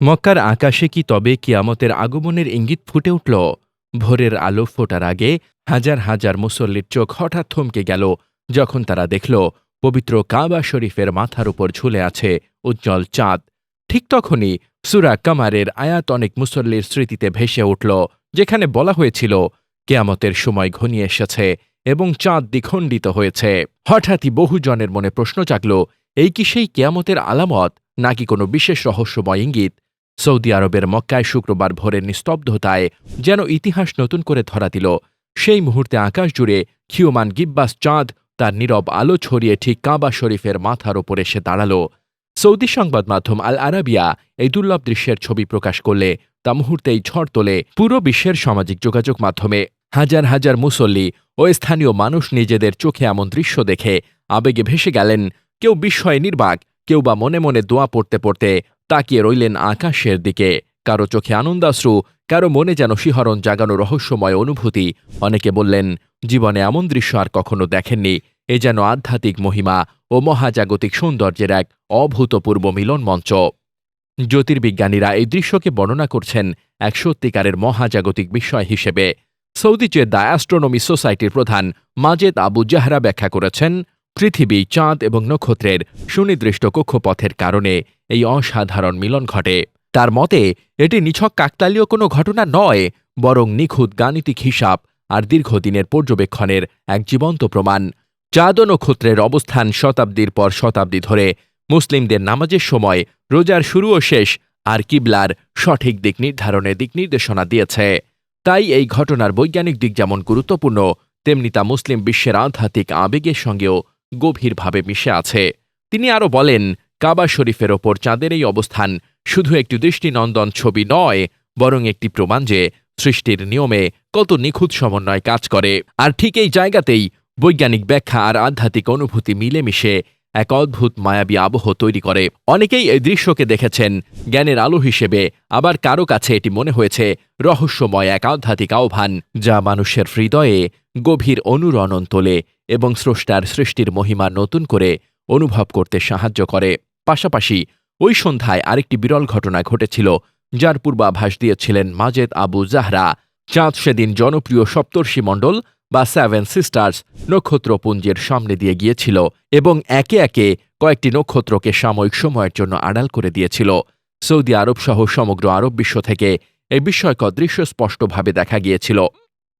মক্কার আকাশে কি তবে কিয়ামতের আগমনের ইঙ্গিত ফুটে উঠল? ভোরের আলো ফোটার আগে হাজার হাজার মুসল্লির চোখ হঠাৎ থমকে গেল, যখন তারা দেখল পবিত্র কাবা শরীফের মাথার উপর ঝুলে আছে উজ্জ্বল চাঁদ। ঠিক তখনই সুরা কামারের আয়াত অনেক মুসল্লির স্মৃতিতে ভেসে উঠল, যেখানে বলা হয়েছিল, কেয়ামতের সময় ঘনিয়ে এসেছে এবং চাঁদ দ্বিখণ্ডিত হয়েছে। হঠাৎই বহুজনের মনে প্রশ্ন জাগল, এই কি সেই কেয়ামতের আলামত, নাকি কোনো বিশেষ রহস্যময় ইঙ্গিত? সৌদি আরবের মক্কায় শুক্রবার ভোরের নিস্তব্ধতায় যেন ইতিহাস নতুন করে ধরা দিল। সেই মুহূর্তে আকাশ জুড়ে খিউমান গিব্বাস চাঁদ তার নীরব আলো ছড়িয়ে ঠিক কাবা শরীফের মাথার ওপর এসে দাঁড়াল। সৌদি সংবাদ মাধ্যম আল আরাবিয়া এই দুর্লভ দৃশ্যের ছবি প্রকাশ করলে তা মুহূর্তেই ঝড় তোলে পুরো বিশ্বের সামাজিক যোগাযোগ মাধ্যমে। হাজার হাজার মুসল্লি ও স্থানীয় মানুষ নিজেদের চোখে এমন দৃশ্য দেখে আবেগে ভেসে গেলেন, কেউ বিস্ময়ে নির্বাক, কেউ বা মনে মনে দোয়া পড়তে পড়তে তাকিয়ে রইলেন আকাশের দিকে। কারও চোখে আনন্দাশ্রু, কারও মনে যেন শিহরণ জাগানো রহস্যময় অনুভূতি। অনেকে বললেন, জীবনে এমন দৃশ্য আর কখনো দেখেননি। এ যেন আধ্যাত্মিক মহিমা ও মহাজাগতিক সৌন্দর্যের এক অভূতপূর্ব মিলন মঞ্চ। জ্যোতির্বিজ্ঞানীরা এই দৃশ্যকে বর্ণনা করছেন এক সত্যিকারের মহাজাগতিক বিষয় হিসেবে। সৌদি জেদ্দা অ্যাস্ট্রোনমি সোসাইটির প্রধান মাজেদ আবু জাহরা ব্যাখ্যা করেছেন পৃথিবী চাঁদ এবং নক্ষত্রের সুনির্দিষ্ট কক্ষপথের কারণে এই অসাধারণ মিলন ঘটে। তার মতে, এটি নিছক কাকতালীয় কোনো ঘটনা নয়, বরং নিখুঁত গাণিতিক হিসাব আর দীর্ঘদিনের পর্যবেক্ষণের এক জীবন্ত প্রমাণ। চাঁদ নক্ষত্রের অবস্থান শতাব্দীর পর শতাব্দী ধরে মুসলিমদের নামাজের সময় রোজার শুরু ও শেষ আর কিবলার সঠিক দিক নির্ধারণে দিক নির্দেশনা দিয়েছে। তাই এই ঘটনার বৈজ্ঞানিক দিক যেমন গুরুত্বপূর্ণ, তেমনি তা মুসলিম বিশ্বের আধ্যাত্মিক আবেগের সঙ্গেও গভীরভাবে মিশে আছে। তিনি আরও বলেন, কাবা শরীফের ওপর চাঁদের এই অবস্থান শুধু একটি দৃষ্টিনন্দন ছবি নয়, বরং একটি প্রমাণ যে সৃষ্টির নিয়মে কত নিখুঁত সমন্বয় কাজ করে। আর ঠিক এই জায়গাতেই বৈজ্ঞানিক ব্যাখ্যা আর আধ্যাত্মিক অনুভূতি মিলেমিশে এক অদ্ভুত মায়াবী আবহ তৈরি করে। অনেকেই এই দৃশ্যকে দেখেছেন জ্ঞানের আলো হিসেবে। আবার কারও কাছে এটি মনে হয়েছে রহস্যময় এক আধ্যাত্মিক আহ্বান, যা মানুষের হৃদয়ে গভীর অনুরণন তোলে এবং স্রষ্টার সৃষ্টির মহিমা নতুন করে অনুভব করতে সাহায্য করে। পাশাপাশি, ওই সন্ধ্যায় আরেকটি বিরল ঘটনা ঘটেছিল, যার পূর্বাভাস দিয়েছিলেন মাজেদ আবু জাহরা, চাঁদ সেদিন জনপ্রিয় সপ্তর্ষি মণ্ডল বা সেভেন সিস্টার্স নক্ষত্রপুঞ্জের সামনে দিয়ে গিয়েছিল এবং একে একে কয়েকটি নক্ষত্রকে সাময়িক সময়ের জন্য আড়াল করে দিয়েছিল। সৌদি আরব সহ সমগ্র আরব বিশ্ব থেকে এই বিস্ময়কর দৃশ্য স্পষ্টভাবে দেখা গিয়েছিল।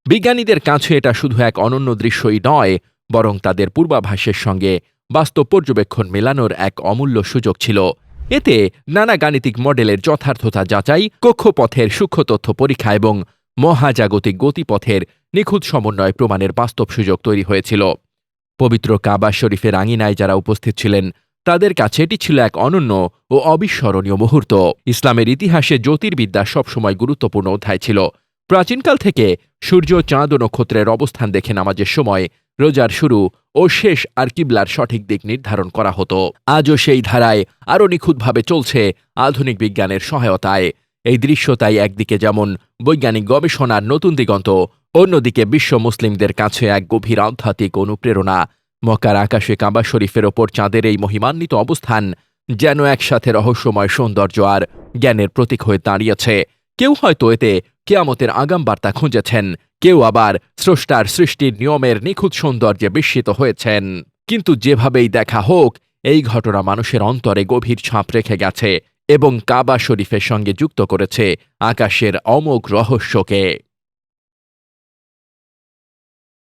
বিজ্ঞানীদের কাছে এটা শুধু এক অনন্য দৃশ্যই নয়, বরং তাদের পূর্বাভাসের সঙ্গে বাস্তব পর্যবেক্ষণ মেলানোর এক অমূল্য সুযোগ ছিল। এতে নানা গাণিতিক মডেলের যথার্থতা যাচাই, কক্ষপথের সূক্ষ্ম তথ্য পরীক্ষা এবং মহাজাগতিক গতিপথের নিখুঁত সমন্বয় প্রমাণের বাস্তব সুযোগ তৈরি হয়েছিল। পবিত্র কাবা শরীফের আঙিনায় যারা উপস্থিত ছিলেন, তাদের কাছে এটি ছিল এক অনন্য ও অবিস্মরণীয় মুহূর্ত। ইসলামের ইতিহাসে জ্যোতির্বিদ্যা সবসময় গুরুত্বপূর্ণ অধ্যায় ছিল। প্রাচীনকাল থেকে সূর্য, চাঁদ ও নক্ষত্রের অবস্থান দেখে নামাজের সময় রোজার শুরু ও শেষ আর কিবলার সঠিক দিক নির্ধারণ করা হতো। আজও সেই ধারায় আরও নিখুঁতভাবে চলছে আধুনিক বিজ্ঞানের সহায়তায়। এই দৃশ্য তাই একদিকে যেমন বৈজ্ঞানিক গবেষণার নতুন দিগন্ত, অন্যদিকে বিশ্ব মুসলিমদের কাছে এক গভীর আধ্যাত্মিক অনুপ্রেরণা। মক্কার আকাশে কাবা শরীফের ওপর চাঁদের এই মহিমান্বিত অবস্থান যেন একসাথে রহস্যময় সৌন্দর্য আর জ্ঞানের প্রতীক হয়ে দাঁড়িয়েছে। কেউ হয়তো এতে কেয়ামতের আগাম বার্তা খুঁজেছেন, কেউ আবার স্রষ্টার সৃষ্টির নিয়মের নিখুঁত সৌন্দর্যে বিস্মিত হয়েছেন। কিন্তু যেভাবেই দেখা হোক, এই ঘটনা মানুষের অন্তরে গভীর ছাপ রেখে গেছে। এবং কাবা শরীফের সঙ্গে যুক্ত করেছে আকাশের অমোঘ রহস্যকে।